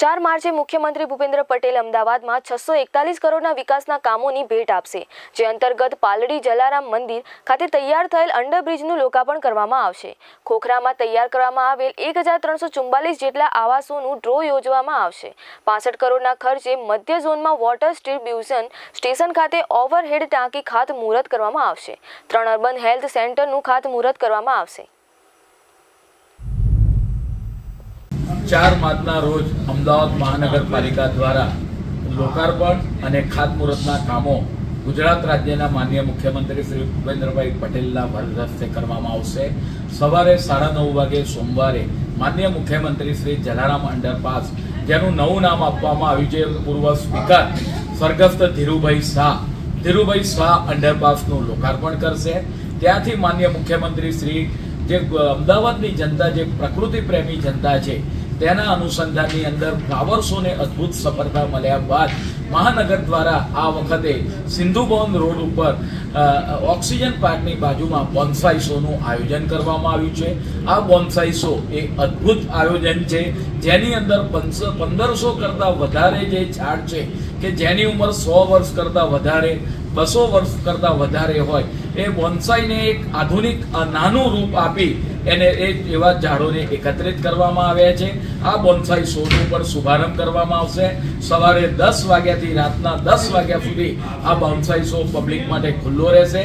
ચાર માર્ચે મુખ્યમંત્રી ભૂપેન્દ્ર પટેલ અમદાવાદમાં છસો એકતાલીસ કરોડના વિકાસના કામોની ભેટ આપશે, જે અંતર્ગત પાલડી જલારામ મંદિર ખાતે તૈયાર થયેલ અંડરબ્રિજનું લોકાર્પણ કરવામાં આવશે. ખોખરામાં તૈયાર કરવામાં આવેલ એક હજાર ત્રણસો ચુમ્બાલીસ જેટલા આવાસોનું ડ્રો યોજવામાં આવશે. પાસઠ કરોડના ખર્ચે મધ્ય ઝોનમાં વોટર ડિસ્ટ્રીબ્યુશન સ્ટેશન ખાતે ઓવરહેડ ટાંકી ખાતમુહૂર્ત કરવામાં આવશે. ત્રણ અર્બન હેલ્થ સેન્ટરનું ખાતમુહૂર્ત કરવામાં આવશે. ચાર માર્ચના રોજ અમદાવાદ મહાનગરપાલિકા દ્વારા લોકાર્પણ અને ખાતમુહૂર્તના કામો ગુજરાત રાજ્યના માન્ય મુખ્યમંત્રી શ્રી ભૂપેન્દ્રભાઈ પટેલના વરદસ્તે કરવામાં આવશે. સવારે સાડા નવ વાગે સોમવારે માન્ય મુખ્યમંત્રી શ્રી જલારામ અંડરપાસ, જેનું નવું નામ આપવામાં આવ્યું છે, પૂર્વ સ્પીકર સ્વર્ગસ્થ ધીરુભાઈ શાહ. ધીરુભાઈ શાહ અંડરપાસનું લોકાર્પણ કરશે. ત્યાંથી માન્ય મુખ્યમંત્રી શ્રી જે અમદાવાદની જનતા, જે પ્રકૃતિ પ્રેમી જનતા છે તેના અનુસંધાનની અંદર ફ્લાવર્સોને અદ્ભુત સફળતા મળ્યા બાદ મહાનગર દ્વારા આ વખતે સિંધુ ભવન રોડ ઉપર ઓક્સિજન પાર્કની બાજુમાં બોન્સાઈ શોનું આયોજન કરવામાં આવ્યું છે. આ બોન્સાઈ શો એ અદ્ભુત આયોજન છે, જેની અંદર પંદરસો કરતાં વધારે જે ઝાડ છે, કે જેની ઉંમર સો વર્ષ કરતાં વધારે બસો વર્ષ કરતાં વધારે હોય. એ બોન્સાઈને એક આધુનિક નાનું રૂપ આપી એને એ એવા ઝાડોને એકત્રિત કરવામાં આવ્યા છે. આ બોન્સાઈ શોનું પણ શુભારંભ કરવામાં આવશે. સવારે દસ વાગ્યાથી રાતના દસ વાગ્યા સુધી આ બોન્સાઈ શો પબ્લિક માટે ખુલ્લો રહેશે.